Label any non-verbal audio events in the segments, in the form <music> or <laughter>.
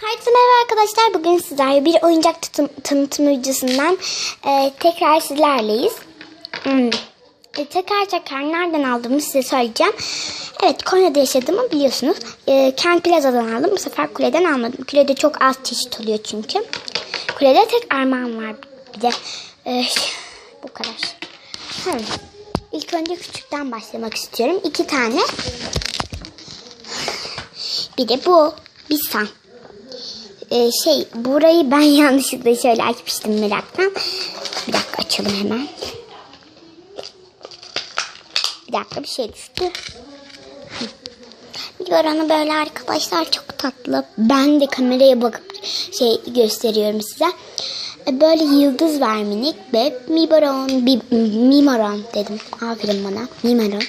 Herkese merhaba arkadaşlar. Bugün sizlerle bir oyuncak tanıtım, tanıtım videosundan e, tekrar sizlerleyiz. Hmm. E, tekrar tekrar nereden aldığımı size söyleyeceğim. Evet Konya'da yaşadığımı biliyorsunuz. E, Kent Plaza'dan aldım. Bu sefer kuleden almadım. Kulede çok az çeşit oluyor çünkü. Kulede tek armağan var bir de. E, bu kadar. Hmm. İlk önce küçükten başlamak istiyorum. İki tane. Bir de bu. Bir san. Ee, şey burayı ben <laughs> yanlışlıkla şöyle açmıştım meraktan. Bir dakika açalım hemen. Bir dakika bir şey düştü. Yoranı böyle arkadaşlar çok tatlı. Ben de kameraya bakıp şey gösteriyorum size. Ee, Böyle yıldız var minik ve mimaron, mimaron dedim. Aferin bana. Mimaron.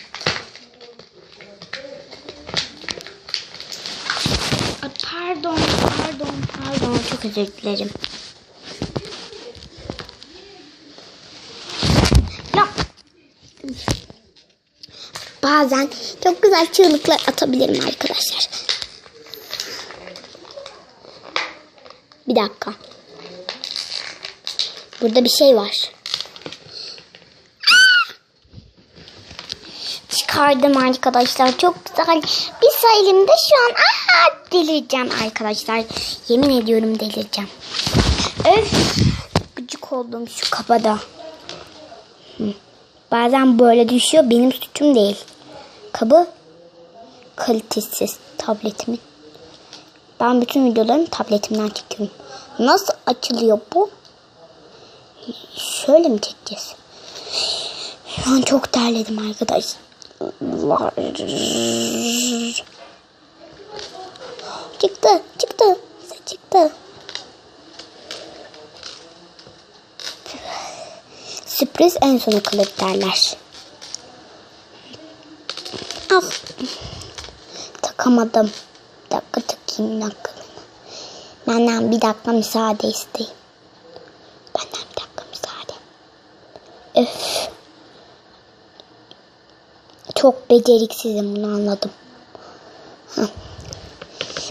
Pardon. Çok özür dilerim. Ya. Bazen çok güzel çığlıklar atabilirim arkadaşlar. Bir dakika. Burada bir şey var. Çıkardım arkadaşlar. Çok güzel. Bir sayımda şu an aha delireceğim arkadaşlar. Yemin ediyorum delireceğim. Öf. Gıcık oldum şu kabada. Bazen böyle düşüyor. Benim suçum değil. Kabı kalitesiz tabletimin. Ben bütün videolarımı tabletimden çekiyorum. Nasıl açılıyor bu? Şöyle mi çekeceğiz? Şu an çok terledim arkadaşlar. Çıktı, çıktı, çıktı. Sürpriz en sona kalır derler. Ah. Takamadım. Bir dakika takayım bir dakika. Benden bir dakika müsaade isteyeyim. Benden bir dakika müsaade. Öf. Çok beceriksizim bunu anladım.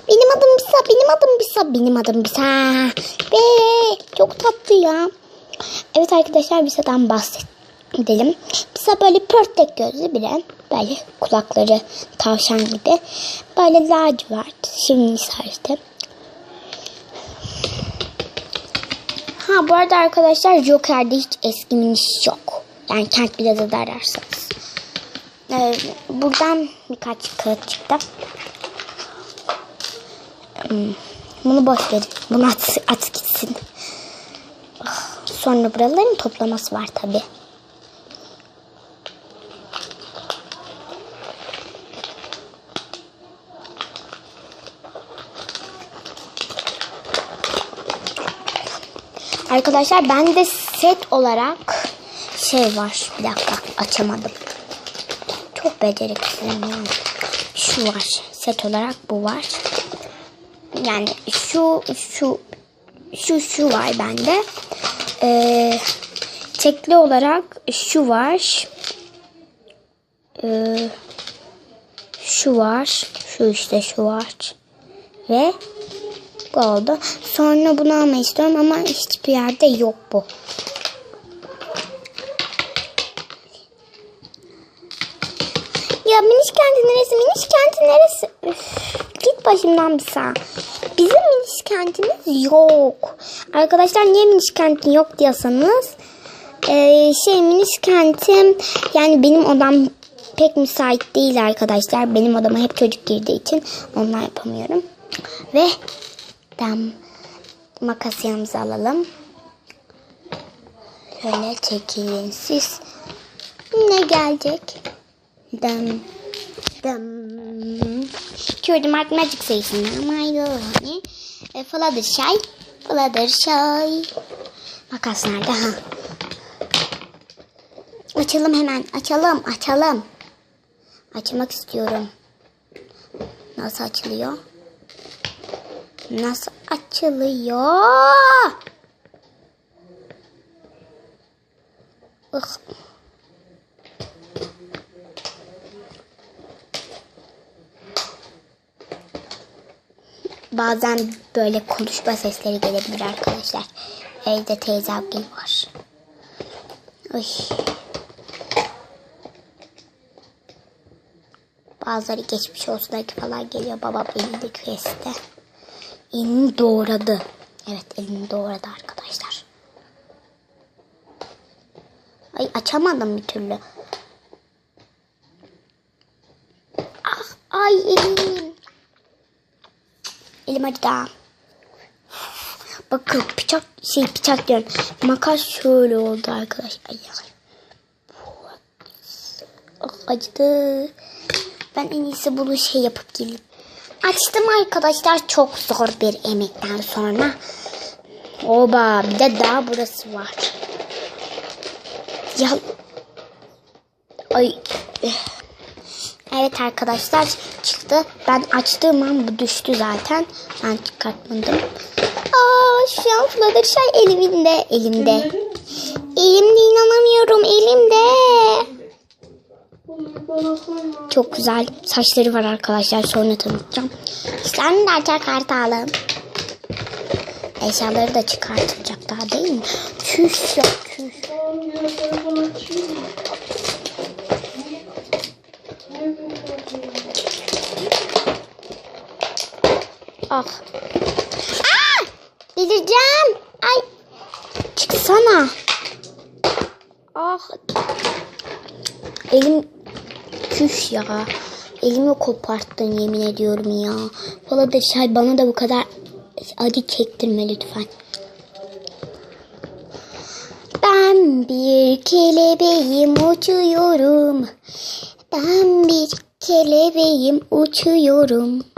Benim adım Bisa, benim adım Bisa, benim adım Bisa. Ve çok tatlı ya. Evet arkadaşlar Bisa'dan bahsedelim. Bisa böyle pörtlek gözlü biri. Böyle kulakları tavşan gibi. Böyle lacivert, şimdi saçlı. Ha bu arada arkadaşlar Joker'de hiç eski miniş yok. Yani Kent Plaza'da ararsanız. Ee, buradan birkaç kağıt çıktı. Hmm, Bunu boş verin. Bunu at, at gitsin. Ah, Sonra buraların toplaması var tabi. Arkadaşlar bende set olarak şey var. Bir dakika açamadım. Beceriksizim. Şu var. Set olarak bu var. Yani şu şu şu şu var bende. Ee, tekli olarak şu var. Ee, şu var. Şu işte şu var. Ve bu oldu. Sonra bunu almayı istiyorum ama hiçbir yerde yok bu. Ya Miniş neresi? Miniş kenti neresi? Üf, git başımdan bir sağ. Bizim Miniş kentimiz yok. Arkadaşlar niye Miniş kenti yok diyorsanız. Ee, şey Miniş kentim yani benim odam pek müsait değil arkadaşlar. Benim odama hep çocuk girdiği için onlar yapamıyorum. Ve tam makas yanımıza alalım. Şöyle çekilin siz. Ne gelecek? Dum dum. Cured Mark Magic sayısında ama yani. E, Fluttershy. Fluttershy. Makas nerede? Ha. Açalım hemen. Açalım. Açalım. Açmak istiyorum. Nasıl açılıyor? Nasıl açılıyor? Ih. Bazen böyle konuşma sesleri gelebilir arkadaşlar. Evde teyzem gel var. Ay. Bazıları geçmiş olsun falan geliyor. Babam elinde kesti. Elini doğradı. Evet elini doğradı arkadaşlar. Ay açamadım bir türlü. Ah, ay elim. Elim acıdı. Bakın bıçak şey bıçak diyorum. Makas şöyle oldu arkadaşlar. Ah, acıdı. Ben en iyisi bunu şey yapıp geleyim. Açtım arkadaşlar çok zor bir emekten sonra. Oba bir de daha burası var. Ya ay Evet arkadaşlar çıktı. Ben açtığım an bu düştü zaten. Ben çıkartmadım. Aa şu an Fluttershy elimde. Elimde. Elimde inanamıyorum elimde. Çok güzel saçları var arkadaşlar. Sonra tanıtacağım. De açar kartalım. Eşyaları da çıkartılacak daha değil mi? Çüş ya çüş. Ah. Aa! Delireceğim. Ay. Çıksana. Ah. Elim Küş ya. Elimi koparttın yemin ediyorum ya. Valla da şey bana da bu kadar acı çektirme lütfen. Ben bir kelebeğim uçuyorum. Ben bir kelebeğim uçuyorum.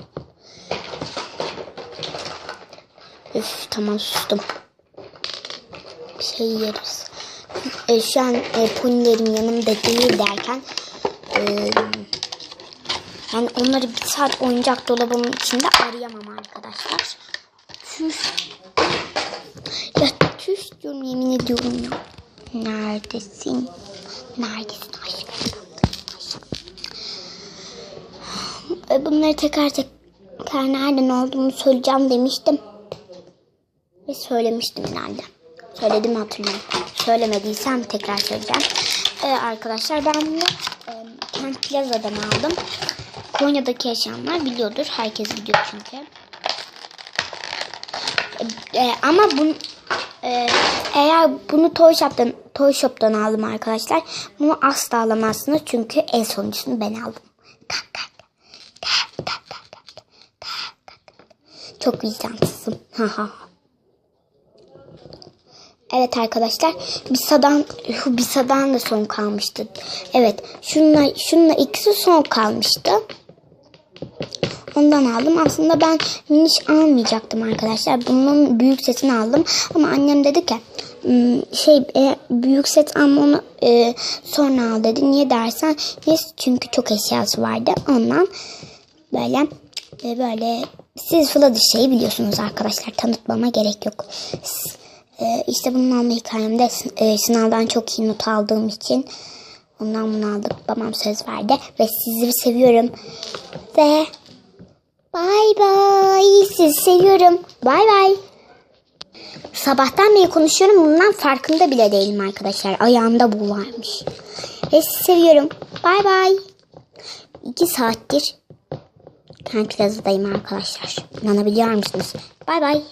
Üf tamam sustum. Bir şey yeriz. E, şu an e, ponilerim yanımda değil derken e, yani onları bir saat oyuncak dolabımın içinde arayamam arkadaşlar. Tüş. Ya tüş diyorum yemin ediyorum ya. Neredesin? Neredesin aşkım? E, Bunları tekrar tekrar nereden olduğunu söyleyeceğim demiştim. Ve söylemiştim nerede. Söyledim hatırlıyorum. Söylemediysem tekrar söyleyeceğim. Ee, arkadaşlar ben bunu e, Kent Plaza'dan aldım. Konya'daki yaşayanlar biliyordur. Herkes biliyor çünkü. E, ama bunu e, eğer bunu Toy Shop'tan, Toy Shop'tan aldım arkadaşlar. Bunu asla alamazsınız çünkü en sonuncusunu ben aldım. Çok vicdansızım. Ha <laughs> ha. Evet arkadaşlar Bisa'dan Bisa'dan da son kalmıştı. Evet şunla şunla ikisi son kalmıştı. Ondan aldım. Aslında ben miniş almayacaktım arkadaşlar. Bunun büyük setini aldım. Ama annem dedi ki "Hmm, şey e, büyük set ama onu e, sonra al dedi. Niye dersen yes, çünkü çok eşyası vardı. Ondan böyle e, böyle siz Fluttershy'yi biliyorsunuz arkadaşlar. Tanıtmama gerek yok. Ee, işte bunun alma hikayemde e, sınavdan çok iyi not aldığım için ondan bunu aldım. Babam söz verdi ve sizleri seviyorum. Ve bay bay. Sizi seviyorum. Bay bay. Sabahtan beri konuşuyorum. Bundan farkında bile değilim arkadaşlar. Ayağımda bu varmış. Ve sizi seviyorum. Bay bay. İki saattir Kent Plaza'dayım arkadaşlar. İnanabiliyor musunuz? Bay bay.